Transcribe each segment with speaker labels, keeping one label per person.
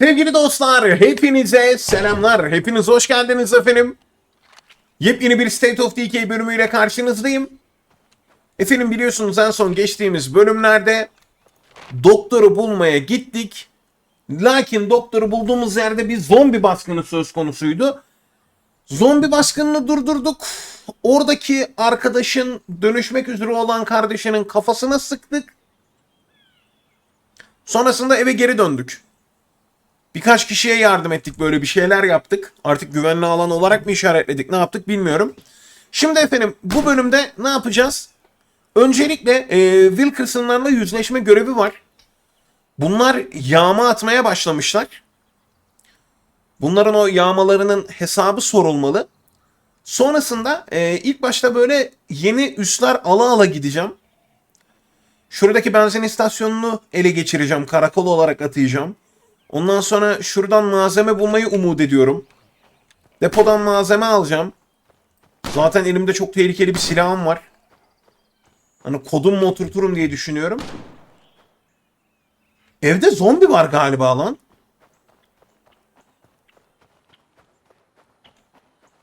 Speaker 1: Sevgili dostlar, hepinize selamlar. Hepiniz hoş geldiniz efendim. Yepyeni bir State of Decay bölümüyle karşınızdayım. Efendim biliyorsunuz en son geçtiğimiz bölümlerde doktoru bulmaya gittik. Lakin doktoru bulduğumuz yerde bir zombi baskını söz konusuydu. Zombi baskınını durdurduk. Oradaki arkadaşın dönüşmek üzere olan kardeşinin kafasına sıktık. Sonrasında eve geri döndük. Birkaç kişiye yardım ettik böyle bir şeyler yaptık. Artık güvenli alan olarak mı işaretledik ne yaptık bilmiyorum. Şimdi efendim bu bölümde ne yapacağız? Öncelikle e, Wilkerson'larla yüzleşme görevi var. Bunlar yağma atmaya başlamışlar. Bunların o yağmalarının hesabı sorulmalı. Sonrasında e, ilk başta böyle yeni üsler ala ala gideceğim. Şuradaki benzin istasyonunu ele geçireceğim. Karakol olarak atayacağım. Ondan sonra şuradan malzeme bulmayı umut ediyorum. Depodan malzeme alacağım. Zaten elimde çok tehlikeli bir silahım var. Hani kodum mu oturturum diye düşünüyorum. Evde zombi var galiba lan.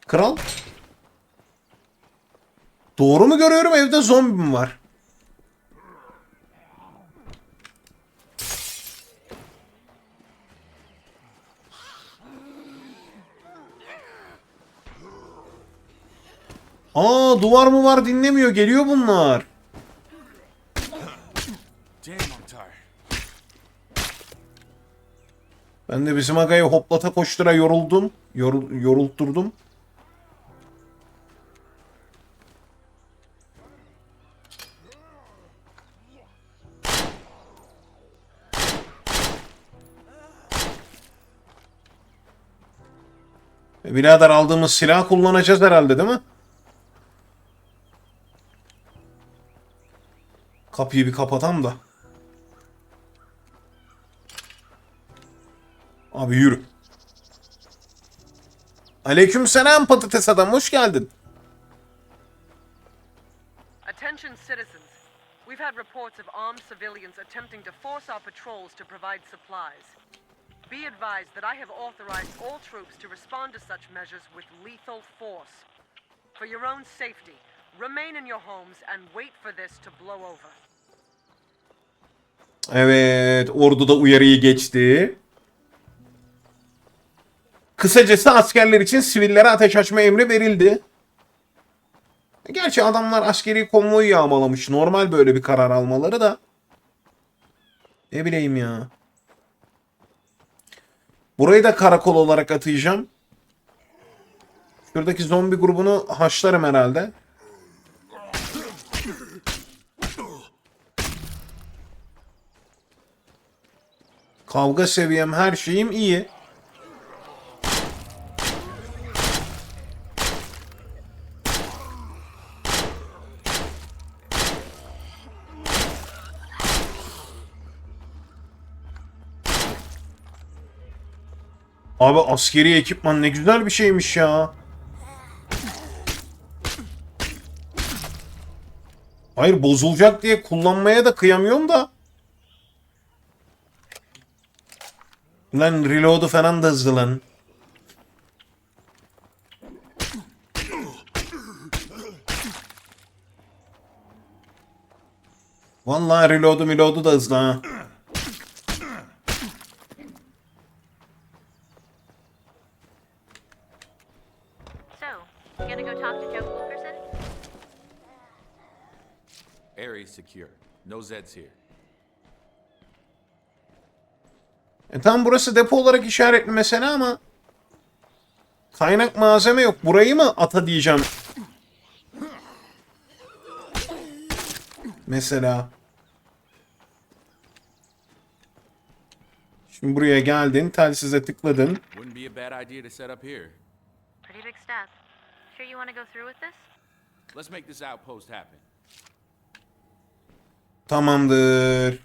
Speaker 1: Kral. Doğru mu görüyorum evde zombi mi var? Aa duvar mı var dinlemiyor geliyor bunlar. Ben de bizim agayı hoplata koştura yoruldum. Yorul, yorultturdum. Birader aldığımız silah kullanacağız herhalde değil mi? Kapıyı bir kapatam da. Abi yürü. Aleyküm selam patates adam hoş geldin.
Speaker 2: Attention citizens. We've had reports of armed civilians attempting to force our patrols to provide supplies. Be advised that I have authorized all troops to respond to such measures with lethal force. For your own safety, remain in your homes and wait for this to blow over.
Speaker 1: Evet ordu da uyarıyı geçti. Kısacası askerler için sivillere ateş açma emri verildi. Gerçi adamlar askeri konvoyu yağmalamış. Normal böyle bir karar almaları da. Ne bileyim ya. Burayı da karakol olarak atayacağım. Şuradaki zombi grubunu haşlarım herhalde. Kavga seviyem her şeyim iyi. Abi askeri ekipman ne güzel bir şeymiş ya. Hayır bozulacak diye kullanmaya da kıyamıyorum da. Lan reload'u falan da hızlı lan. Vallahi reload'u reload'u da hızlı ha.
Speaker 3: So, you gonna go talk to Joe Wilkerson?
Speaker 4: Area secure. No Zeds here.
Speaker 1: E tam burası depo olarak işaretli mesela ama kaynak malzeme yok. Burayı mı ata diyeceğim. Mesela. Şimdi buraya geldin, telsize tıkladın.
Speaker 4: Wouldn't be a bad idea to set up here.
Speaker 3: Pretty big stuff. Sure you wanna go through with this?
Speaker 4: Let's make this outpost happen.
Speaker 1: Tamamdır.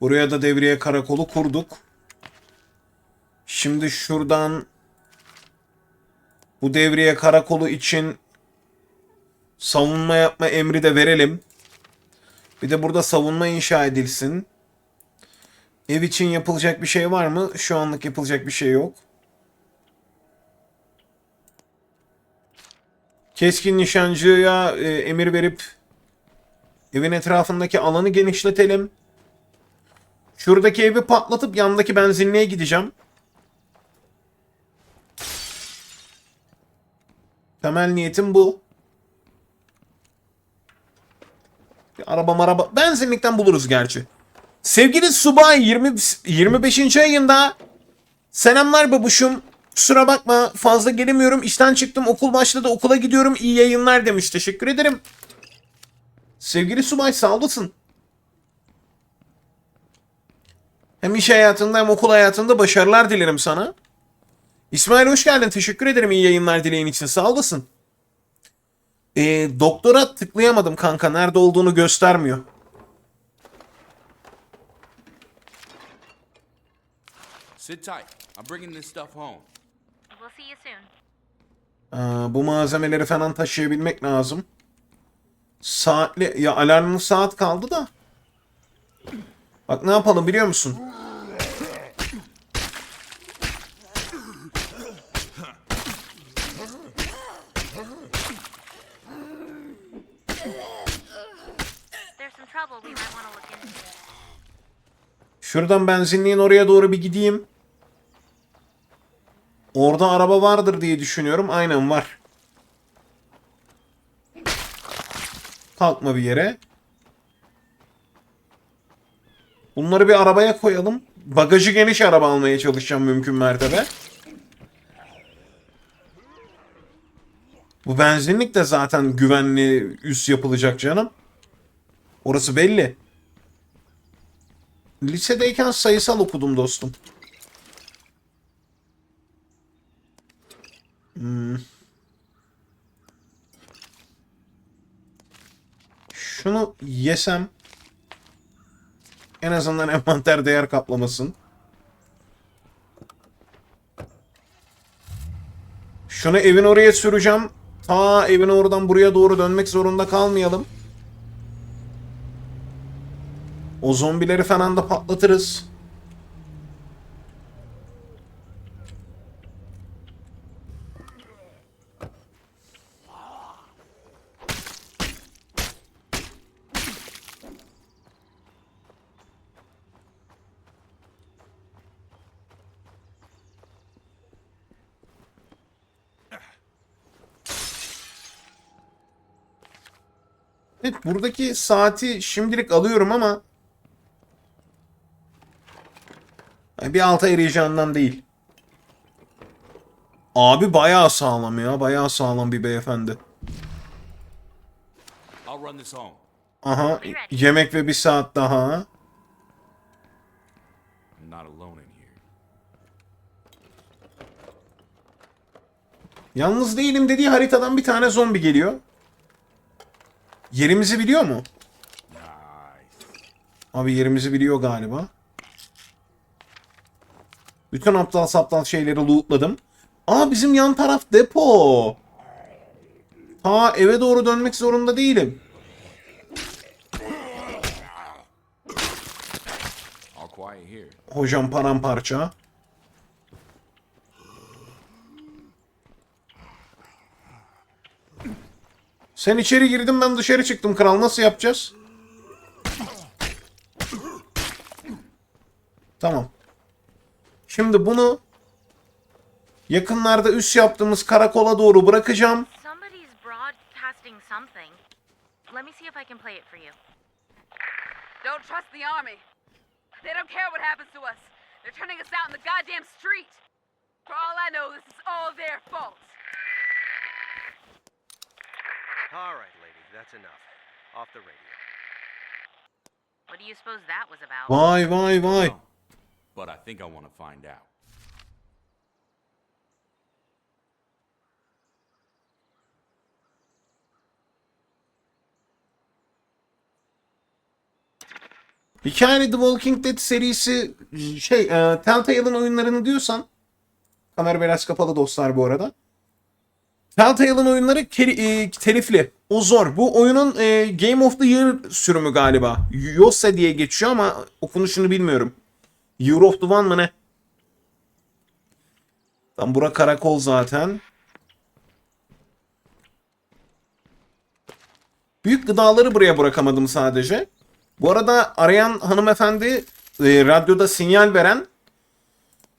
Speaker 1: Buraya da devriye karakolu kurduk. Şimdi şuradan bu devriye karakolu için savunma yapma emri de verelim. Bir de burada savunma inşa edilsin. Ev için yapılacak bir şey var mı? Şu anlık yapılacak bir şey yok. Keskin nişancıya e, emir verip evin etrafındaki alanı genişletelim. Şuradaki evi patlatıp yandaki benzinliğe gideceğim. Temel niyetim bu. Bir araba maraba. Benzinlikten buluruz gerçi. Sevgili Subay 20, 25. ayında selamlar babuşum. Kusura bakma fazla gelemiyorum. İşten çıktım okul başladı okula gidiyorum. İyi yayınlar demiş. Teşekkür ederim. Sevgili Subay sağ olasın. Hem iş hayatında hem okul hayatında başarılar dilerim sana. İsmail hoş geldin. Teşekkür ederim iyi yayınlar dileğin için. Sağ olasın. Ee, doktora tıklayamadım kanka. Nerede olduğunu göstermiyor.
Speaker 4: Sit tight. I'm bringing this stuff home.
Speaker 3: We'll see you soon.
Speaker 1: Aa, bu malzemeleri falan taşıyabilmek lazım. Saatli ya alarmlı saat kaldı da. Bak ne yapalım biliyor musun? Şuradan benzinliğin oraya doğru bir gideyim. Orada araba vardır diye düşünüyorum. Aynen var. Kalkma bir yere. Bunları bir arabaya koyalım. Bagajı geniş araba almaya çalışacağım mümkün mertebe. Bu benzinlik de zaten güvenli üst yapılacak canım. Orası belli. Lisedeyken sayısal okudum dostum. Hmm. Şunu yesem en azından envanter değer kaplamasın. Şunu evin oraya süreceğim. Ta evin oradan buraya doğru dönmek zorunda kalmayalım. O zombileri falan da patlatırız. Buradaki saati şimdilik alıyorum ama bir alta eriyeceğinden değil. Abi bayağı sağlam ya. Bayağı sağlam bir beyefendi. Aha yemek ve bir saat daha. Yalnız değilim dediği haritadan bir tane zombi geliyor. Yerimizi biliyor mu? Abi yerimizi biliyor galiba. Bütün aptal saptal şeyleri lootladım. Aa bizim yan taraf depo. Ha eve doğru dönmek zorunda değilim. Hocam paramparça. Sen içeri girdin ben dışarı çıktım kral nasıl yapacağız? Tamam. Şimdi bunu yakınlarda üst yaptığımız karakola doğru bırakacağım.
Speaker 3: Somebody's broadcasting something. Let me see if I can play it for you.
Speaker 5: Don't trust the army. They don't care what happens to us. They're turning us out in the goddamn street. For all I know, this is all their fault.
Speaker 6: All right, lady, that's enough. Off the radio.
Speaker 3: What do you suppose that was about?
Speaker 1: Vay vay vay.
Speaker 4: But I think I want to find out.
Speaker 1: Hikayeli The Walking Dead serisi şey e, Telltale'ın oyunlarını diyorsan kamera biraz kapalı dostlar bu arada. Telltale'ın oyunları e, telifli. O zor. Bu oyunun e, Game of the Year sürümü galiba. Yosse diye geçiyor ama okunuşunu bilmiyorum. Year of the One mı ne? Tam bura karakol zaten. Büyük gıdaları buraya bırakamadım sadece. Bu arada arayan hanımefendi e, radyoda sinyal veren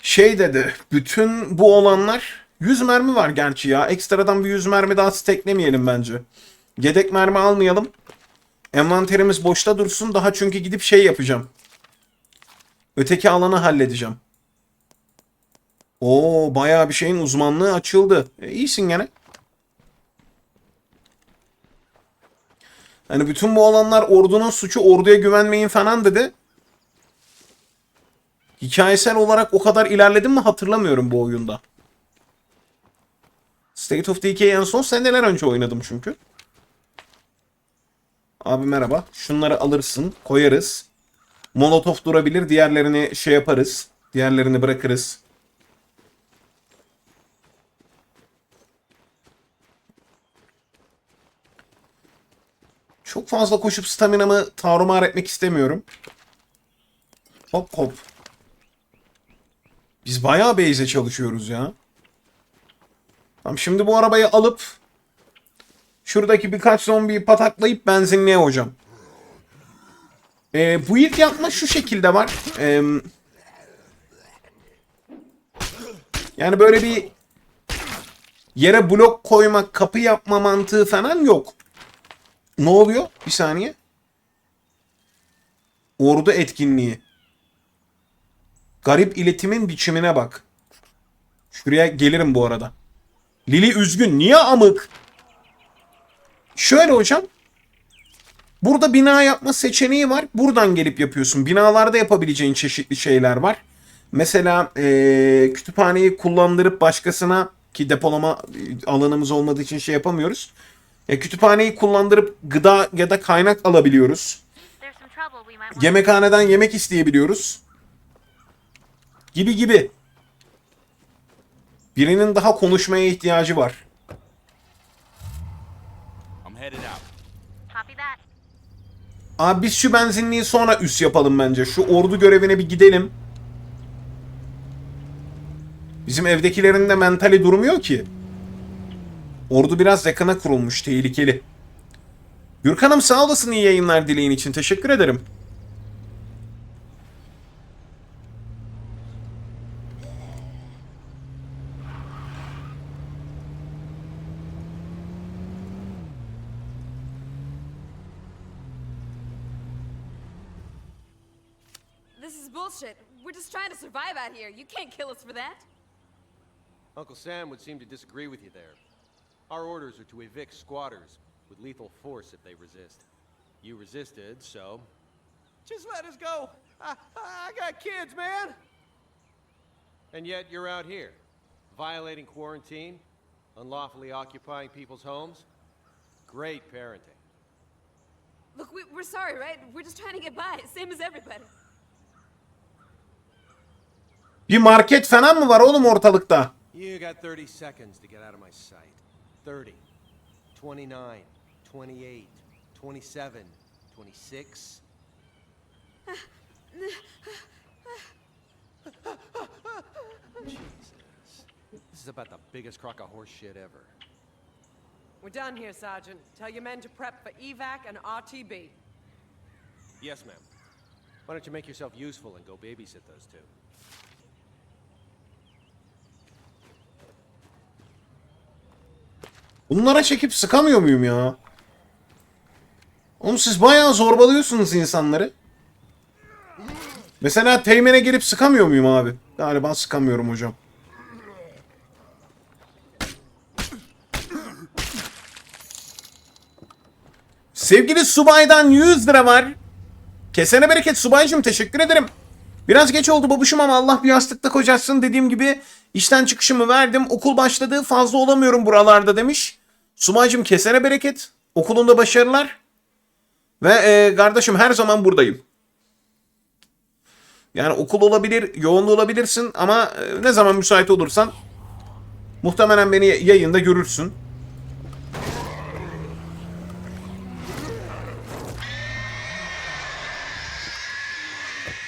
Speaker 1: şey dedi. Bütün bu olanlar 100 mermi var gerçi ya. Ekstradan bir 100 mermi daha steklemeyelim bence. Yedek mermi almayalım. Envanterimiz boşta dursun. Daha çünkü gidip şey yapacağım. Öteki alanı halledeceğim. Oo bayağı bir şeyin uzmanlığı açıldı. E, iyisin gene. Hani bütün bu olanlar ordunun suçu orduya güvenmeyin falan dedi. Hikayesel olarak o kadar ilerledim mi hatırlamıyorum bu oyunda. State of Decay'i en son seneler önce oynadım çünkü. Abi merhaba. Şunları alırsın, koyarız. Molotov durabilir, diğerlerini şey yaparız. Diğerlerini bırakırız. Çok fazla koşup staminamı tarumar etmek istemiyorum. Hop hop. Biz bayağı base'e çalışıyoruz ya. Tamam şimdi bu arabayı alıp şuradaki birkaç zombiyi pataklayıp benzinliğe hocam. Ee, bu ilk yapma şu şekilde var. Ee, yani böyle bir yere blok koyma, kapı yapma mantığı falan yok. Ne oluyor? Bir saniye. Ordu etkinliği. Garip iletimin biçimine bak. Şuraya gelirim bu arada. Lili üzgün. Niye amık? Şöyle hocam. Burada bina yapma seçeneği var. Buradan gelip yapıyorsun. Binalarda yapabileceğin çeşitli şeyler var. Mesela eee, kütüphaneyi kullandırıp başkasına ki depolama e, alanımız olmadığı için şey yapamıyoruz. E, kütüphaneyi kullandırıp gıda ya da kaynak alabiliyoruz. Yemekhaneden yemek isteyebiliyoruz. Gibi gibi. Birinin daha konuşmaya ihtiyacı var.
Speaker 4: I'm headed out.
Speaker 3: Copy that.
Speaker 1: Abi biz şu benzinliği sonra üst yapalım bence. Şu ordu görevine bir gidelim. Bizim evdekilerin de mentali durmuyor ki. Ordu biraz yakına kurulmuş. Tehlikeli. Gürkan'ım sağ olasın iyi yayınlar dileğin için. Teşekkür ederim.
Speaker 5: This is bullshit. We're just trying to survive out here. You can't kill us for that.
Speaker 6: Uncle Sam would seem to disagree with you there. Our orders are to evict squatters with lethal force if they resist. You resisted, so. Just let us go. I, I got kids, man. And yet you're out here, violating quarantine, unlawfully occupying people's homes. Great parenting.
Speaker 5: Look, we, we're sorry, right? We're just trying to get by, same as everybody.
Speaker 1: Bir market falan mı var oğlum ortalıkta?
Speaker 6: You got 30 seconds to get out of my sight. 30, 29, 28, 27, 26. Jesus. This is about the biggest crock of horse shit ever.
Speaker 2: We're done here, Sergeant. Tell your men to prep for evac and RTB.
Speaker 6: Yes, ma'am. Why don't you make yourself useful and go babysit those two?
Speaker 1: Bunlara çekip sıkamıyor muyum ya? Oğlum siz bayağı zorbalıyorsunuz insanları. Mesela teğmene girip sıkamıyor muyum abi? Galiba sıkamıyorum hocam. Sevgili subaydan 100 lira var. Kesene bereket subaycım teşekkür ederim. Biraz geç oldu babuşum ama Allah bir yastıkta kocatsın dediğim gibi işten çıkışımı verdim. Okul başladı fazla olamıyorum buralarda demiş. Sumaycım kesene bereket. Okulunda başarılar. Ve e, kardeşim her zaman buradayım. Yani okul olabilir, yoğun da olabilirsin ama e, ne zaman müsait olursan muhtemelen beni yayında görürsün.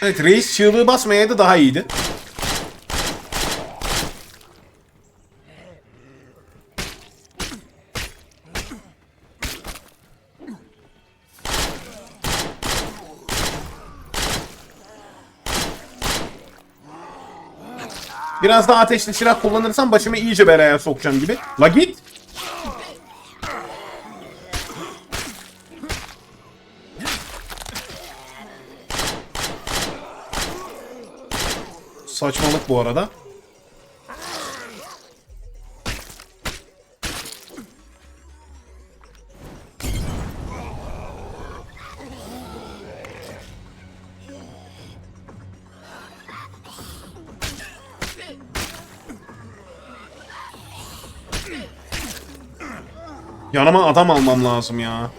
Speaker 1: Evet reis çığlığı basmayaydı daha iyiydi. Biraz daha ateşli silah kullanırsam başımı iyice belaya sokacağım gibi. La git. Saçmalık bu arada. Yanıma adam almam lazım ya.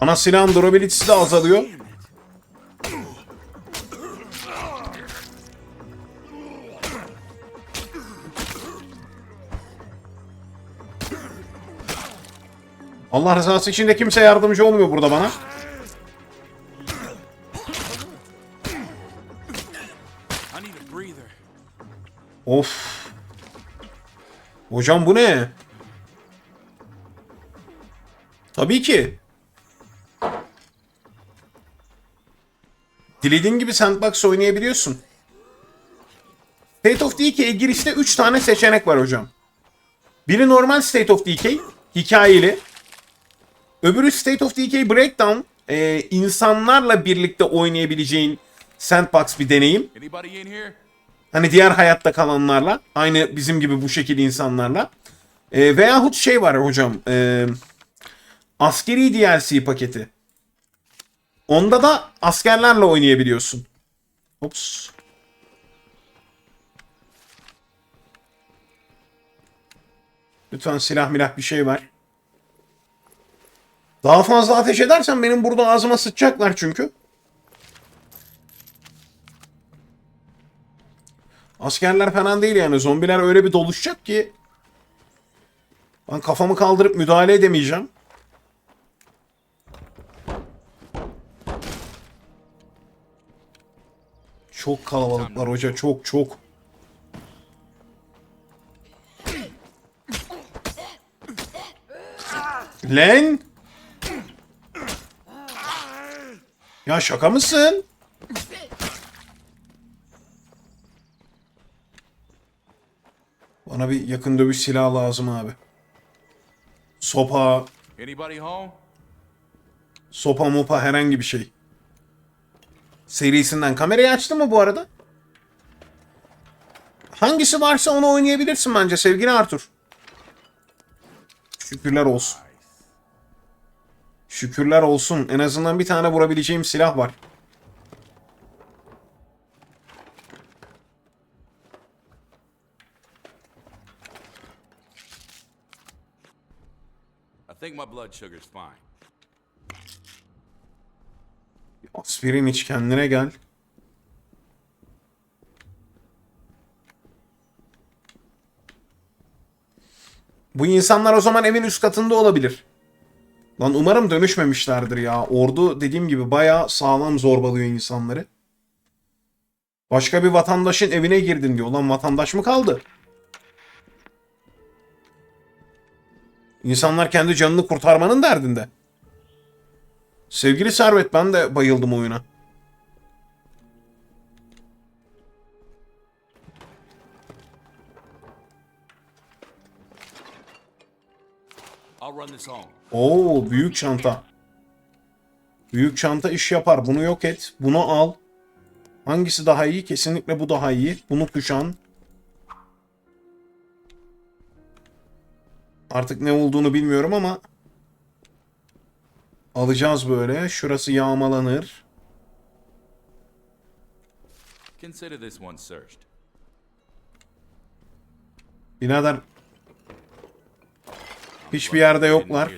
Speaker 1: Ana silahın durability'si de azalıyor. Allah rızası için de kimse yardımcı olmuyor burada bana. Of. Hocam bu ne? Tabii ki. Dilediğin gibi sandbox oynayabiliyorsun. State of Decay'e girişte 3 tane seçenek var hocam. Biri normal State of Decay, hikayeli. Öbürü State of Decay Breakdown, e, insanlarla birlikte oynayabileceğin sandbox bir deneyim. Hani diğer hayatta kalanlarla. Aynı bizim gibi bu şekilde insanlarla. E, veyahut şey var hocam. E, askeri DLC paketi. Onda da askerlerle oynayabiliyorsun. Ops. Lütfen silah milah bir şey var. Daha fazla ateş edersen benim burada ağzıma sıçacaklar çünkü. Askerler falan değil yani. Zombiler öyle bir doluşacak ki ben kafamı kaldırıp müdahale edemeyeceğim. Çok kalabalıklar hoca. Çok çok. Len! Ya şaka mısın? Bana bir yakın dövüş silahı lazım abi. Sopa, sopa mopa herhangi bir şey. Serisinden. Kamerayı açtı mı bu arada? Hangisi varsa onu oynayabilirsin bence sevgili Arthur. Şükürler olsun. Şükürler olsun. En azından bir tane vurabileceğim silah var. Aspirin iç kendine gel. Bu insanlar o zaman evin üst katında olabilir. Lan umarım dönüşmemişlerdir ya. Ordu dediğim gibi bayağı sağlam zorbalıyor insanları. Başka bir vatandaşın evine girdin diyor. Lan vatandaş mı kaldı? İnsanlar kendi canını kurtarmanın derdinde. Sevgili Servet ben de bayıldım oyuna.
Speaker 4: I'll run this home.
Speaker 1: Oo büyük çanta. Büyük çanta iş yapar. Bunu yok et. Bunu al. Hangisi daha iyi? Kesinlikle bu daha iyi. Bunu kuşan. Artık ne olduğunu bilmiyorum ama alacağız böyle. Şurası yağmalanır.
Speaker 4: Consider this one searched.
Speaker 1: Birader hiçbir yerde yoklar.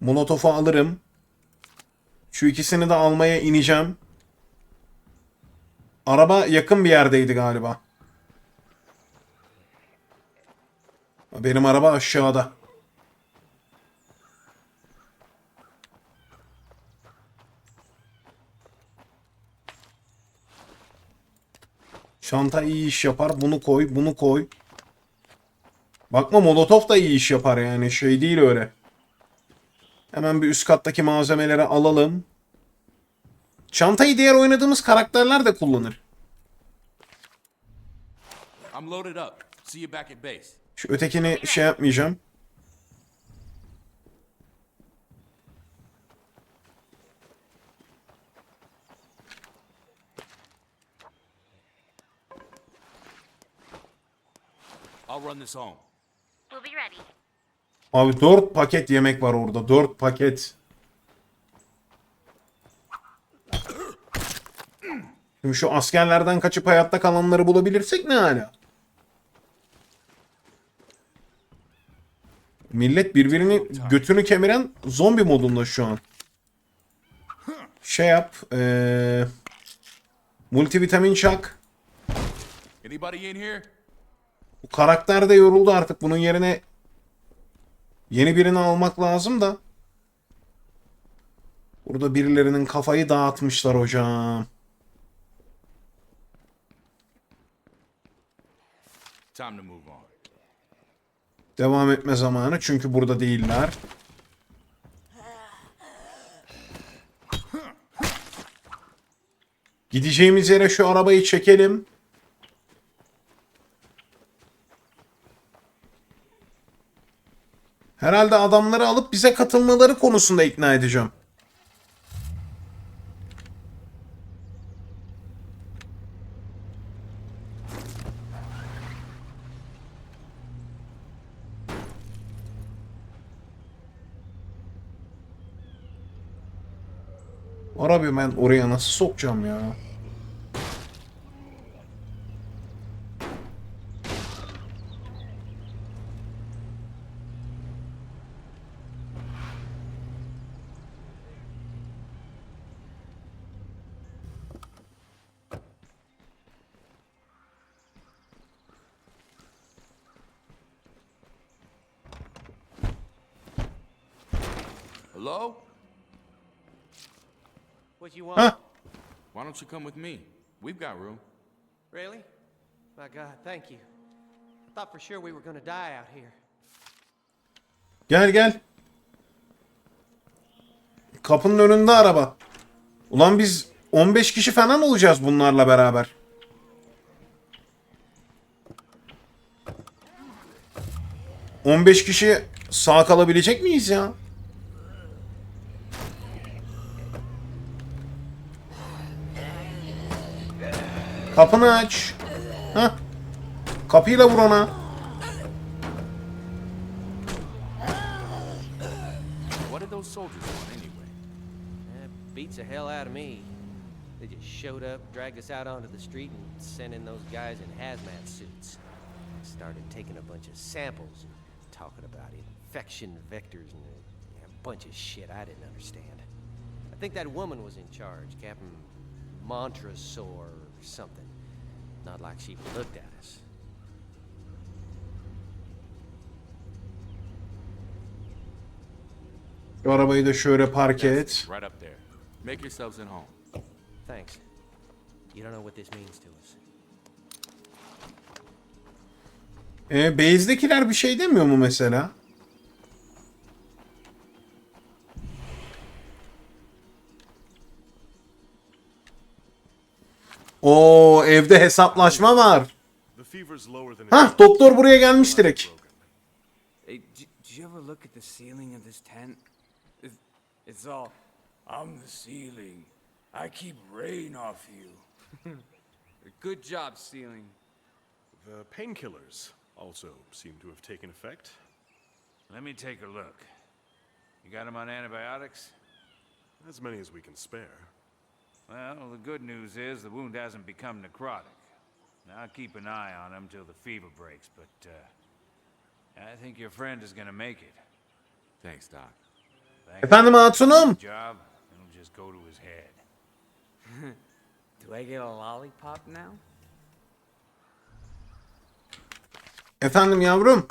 Speaker 1: Molotof'u alırım. Şu ikisini de almaya ineceğim. Araba yakın bir yerdeydi galiba. Benim araba aşağıda. Çanta iyi iş yapar. Bunu koy, bunu koy. Bakma Molotov da iyi iş yapar yani. Şey değil öyle. Hemen bir üst kattaki malzemeleri alalım. Çantayı diğer oynadığımız karakterler de kullanır.
Speaker 4: I'm loaded up. See you back at base.
Speaker 1: Şu ötekini şey yapmayacağım.
Speaker 4: I'll run this home.
Speaker 3: We'll be ready.
Speaker 1: Abi 4 paket yemek var orada. 4 paket. Şimdi şu askerlerden kaçıp hayatta kalanları bulabilirsek ne hala? Millet birbirini götünü kemiren zombi modunda şu an. Şey yap. Eee multivitamin çak.
Speaker 4: Anybody in here?
Speaker 1: Bu karakter de yoruldu artık. Bunun yerine yeni birini almak lazım da. Burada birilerinin kafayı dağıtmışlar hocam.
Speaker 4: Time to move on.
Speaker 1: Devam etme zamanı çünkü burada değiller. Gideceğimiz yere şu arabayı çekelim. Herhalde adamları alıp bize katılmaları konusunda ikna edeceğim. Arabi ben oraya nasıl sokacağım ya?
Speaker 4: Hello?
Speaker 6: What you want?
Speaker 4: Why don't you come with me? We've got room.
Speaker 6: Really? My God, thank you. I thought for sure we were gonna die out here.
Speaker 1: Gel gel. Kapının önünde araba. Ulan biz 15 kişi falan olacağız bunlarla beraber. ...15 kişi sağ kalabilecek miyiz ya? Kapını aç. Hah. Kapıyla vur ona.
Speaker 4: What did those soldiers want anyway?
Speaker 6: Eh, that beats the hell out of me. They just showed up, dragged us out onto the street, and sent in those guys in hazmat suits. Started taking a bunch of samples and talking about infection vectors and a, a bunch of shit I didn't understand. I think that woman was in charge, Captain Montrasor or something. Not like she looked at us.
Speaker 1: Arabayı da şöyle park et.
Speaker 4: Right up there. Make yourselves at home.
Speaker 6: Thanks. You don't know what this means to us.
Speaker 1: E, base'dekiler bir şey demiyor mu mesela? Oo evde hesaplaşma var.
Speaker 7: The fever's lower than it
Speaker 1: Hah doktor buraya gelmiş direkt.
Speaker 8: Hey, did you ever look at the ceiling of this tent? It's, it's all, I'm the ceiling. I keep rain off you. Good job, ceiling.
Speaker 7: The painkillers also seem to have taken effect.
Speaker 8: Let me take a look. You got him on antibiotics?
Speaker 7: As many as we can spare.
Speaker 8: Well, the good news is the wound hasn't become necrotic. Now, I'll keep an eye on him till the fever breaks, but uh, I think your friend is gonna make it.
Speaker 4: Thanks, Doc.
Speaker 1: Efendim hatunum.
Speaker 9: job, it'll just go to his head.
Speaker 8: Do I get a lollipop now?
Speaker 1: Efendim yavrum.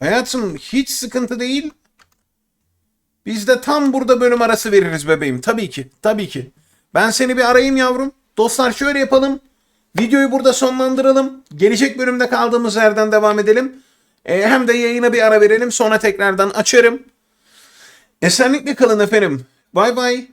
Speaker 1: Hayatım hiç sıkıntı değil. Biz de tam burada bölüm arası veririz bebeğim. Tabii ki. Tabii ki. Ben seni bir arayayım yavrum. Dostlar şöyle yapalım. Videoyu burada sonlandıralım. Gelecek bölümde kaldığımız yerden devam edelim. Ee, hem de yayına bir ara verelim. Sonra tekrardan açarım. Esenlikle kalın efendim. Bay bay.